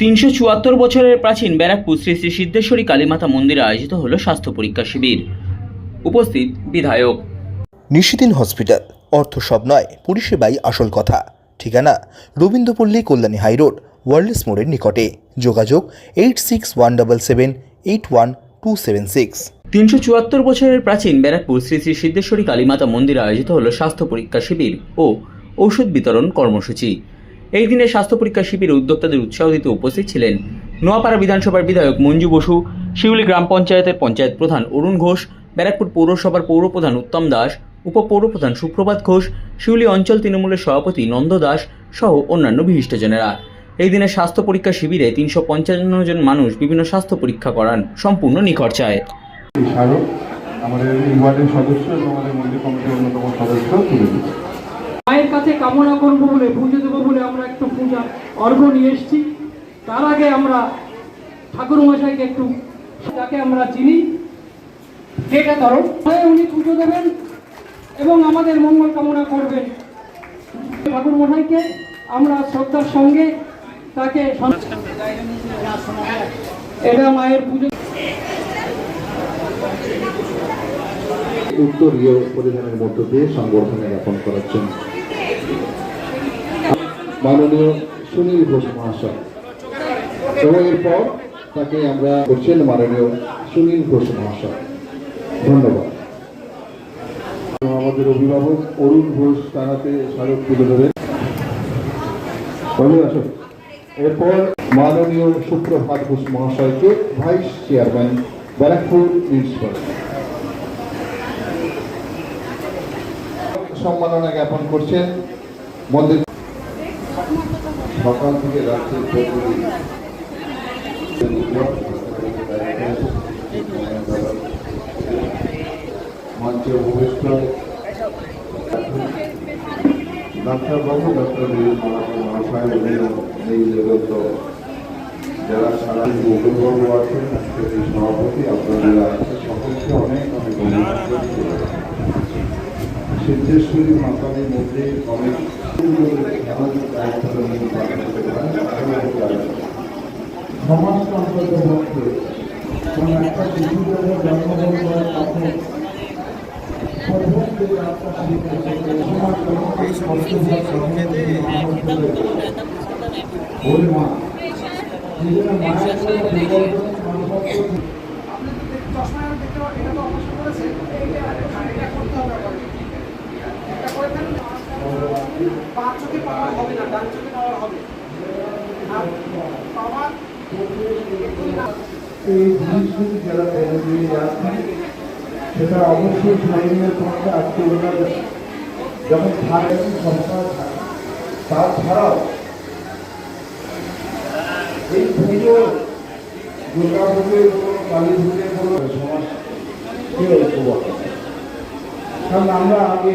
তিনশো চুয়াত্তর বছরের প্রাচীন ব্যারাকপুর শ্রী শ্রী সিদ্ধেশ্বরী কালীমাতা মন্দিরে আয়োজিত হলো স্বাস্থ্য পরীক্ষা শিবির। উপস্থিত বিধায়ক। নিশিদিন হসপিটাল অর্থ সব নয় পরিষেবাই আসল কথা। ঠিকানা রবীন্দ্রপল্লী কল্যাণী হাইরোড ওয়ার্ল্ডস মোড়ের নিকটে। যোগাযোগ eight six one double seven eight one two seven six. তিনশো চুয়াত্তর বছরের প্রাচীন ব্যারাকপুর শ্রী শ্রী সিদ্ধেশ্বরী কালীমাতা মন্দিরে আয়োজিত হলো স্বাস্থ্য পরীক্ষা শিবির ও ঔষধ বিতরণ কর্মসূচি। এই দিনে স্বাস্থ্য পরীক্ষা শিবিরে উদ্যোক্তাদের উৎসাহ দিতে উপস্থিত ছিলেন নোয়াপাড়া বিধানসভার বিধায়ক মঞ্জু বসু, শিউলি গ্রাম পঞ্চায়েতের পঞ্চায়েত প্রধান অরুণ ঘোষ, ব্যারাকপুর পৌরসভার পৌরপ্রধান উত্তম দাস, উপপৌরপ্রধান সুপ্রভাত ঘোষ, শিউলি অঞ্চল তৃণমূলের সভাপতি নন্দ দাস সহ অন্যান্য বিশিষ্টজনেরা। এই দিনে স্বাস্থ্য পরীক্ষা শিবিরে তিনশো পঞ্চান্ন জন মানুষ বিভিন্ন স্বাস্থ্য পরীক্ষা করান সম্পূর্ণ নিখরচায় আমাদের ওয়ার্ডের সদস্য এবং আমাদের মন্দির কমিটির অন্যতম সদস্য তুলে কাছে কামনা করব বলে, পুজো দেবো বলে আমরা একটু পূজা অর্ঘ নিয়ে এসেছি। তার আগে আমরা ঠাকুর মশাইকে একটু যাকে আমরা চিনি। যেটা ধরো উনি পুজো দেবেন এবং আমাদের মঙ্গল কামনা করবেন। ঠাকুর মশাইকে আমরা শ্রদ্ধার সঙ্গে তাকে এটা মায়ের পুজো। উত্তরীয় পরিধানের মধ্য দিয়ে সংবর্ধনা জ্ঞাপন করাচ্ছেন মাননীয় সুনীল ঘোষ মহাশয়। এবং এরপর তাকে আমরা করছেন মাননীয় সুনীল ঘোষ মহাশয়। ধন্যবাদ। আমাদের অভিভাবক অরুণ ঘোষ তার হাতে স্মারক তুলে বলুন আসুন। এরপর মাননীয় সুপ্রভাত ঘোষ মহাশয়কে ভাইস চেয়ারম্যান ব্যারাকপুর মিউনিসিপ্যালিটি সম্মাননা জ্ঞাপন করছেন মন্দির সকাল থেকে রাত্রি মঞ্চে উপবিষ্ট ডাক্তারবাবু ডক্টর মহাশয় যারা সারা গোকুলবাবু আছেন সভাপতি, আপনারা আছেন, সকলকে অনেক অনেক অভিনন্দন। সিদ্ধেশ্বরী মাতালী মন্দির কমিটি আমাদের দায়িত্বটা নিয়ে পালন করতে পারেন সমাজতন্ত্রের পক্ষে কোনো একটা শিশু যখন জন্মগ্রহণ করে তখন প্রথম যে যাত্রা শুরু করেছে সমাজতন্ত্রের কষ্টভোগ সঙ্গে ওই মা সেই জন্য মায়ের এই জিনিসগুলি যারা ফেলে দিয়ে যাচ্ছেন, সেটা অবশ্যই স্মরণীয় করতে আজকে ওনারা যখন থাকে সরকার থাকে তাছাড়াও, এই পুজো দুর্গা পুজোয় কোনো কালী পুজোয় কোনো সমাজ কি কারণ আমরা আগে